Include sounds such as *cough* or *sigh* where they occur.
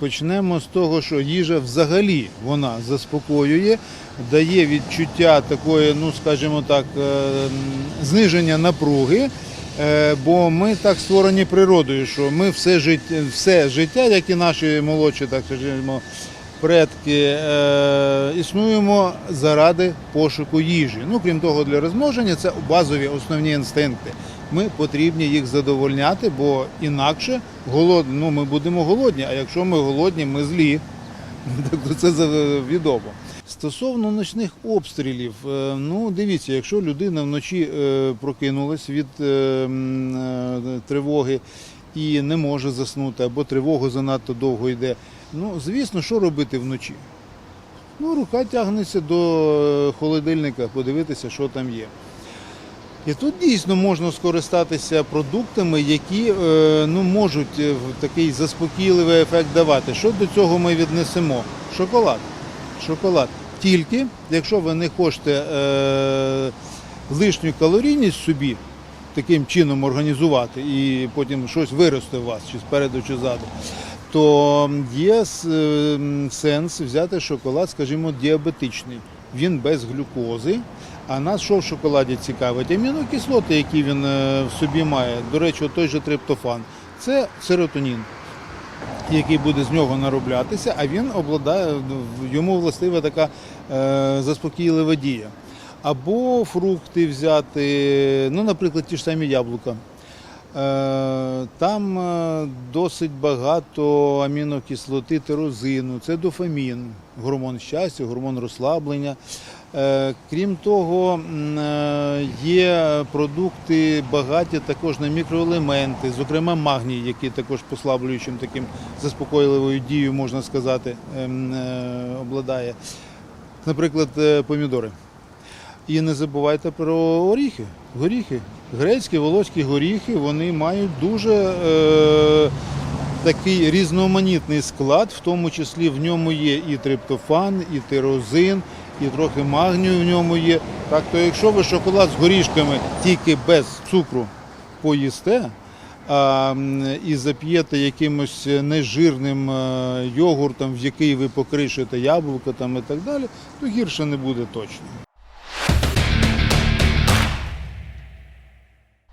Почнемо з того, що їжа взагалі вона заспокоює, дає відчуття такої, ну скажімо так, е, зниження напруги. Е, Бо ми так створені природою, що ми все життя, все життя, як і наші молодші, так скажімо, предки, е, існуємо заради пошуку їжі. Ну, крім того, для розмноження це базові основні інстинкти. Ми потрібні їх задовольняти, бо інакше голод, ну, ми будемо голодні. А якщо ми голодні, ми злі. *laughs* Так це за- відомо. Стосовно ночних обстрілів, е, ну дивіться, якщо людина вночі е, прокинулась від тривоги і не може заснути, або тривога занадто довго йде, ну звісно, що робити вночі? Ну, рука тягнеться до е, холодильника, подивитися, що там є. І тут дійсно можна скористатися продуктами, які е, ну, можуть е, такий заспокійливий ефект давати. Що до цього ми віднесемо? Шоколад. Шоколад. Тільки, якщо ви не хочете е, лишню калорійність собі таким чином організувати і потім щось виросте у вас, чи спереду, чи ззаду, то є е, сенс взяти шоколад, скажімо, діабетичний. Він без глюкози. А нас що в шоколаді цікавить? Амінокислоти, які він е, в собі має. До речі, той же триптофан. Це серотонін, який буде з нього нароблятися, а він обладає, йому властива така е, заспокійлива дія. Або фрукти взяти, ну, наприклад, ті ж самі яблука. Е, Там е, досить багато амінокислоти тирозину, це дофамін, гормон щастя, гормон розслаблення. Е, Крім того, є продукти багаті також на мікроелементи, зокрема магній, який також послаблюючим таким заспокійливою дією, можна сказати, ем, обладає. Наприклад, помідори. І не забувайте про оріхи, горіхи. Грецькі, волоські горіхи вони мають дуже е, такий різноманітний склад, в тому числі в ньому є і триптофан, і тирозин, і трохи магнію в ньому є. Так то, якщо ви шоколад з горішками тільки без цукру поїсте, а, і зап'єте якимось нежирним е, йогуртом, в який ви покришите яблуко там і так далі, то гірше не буде точно.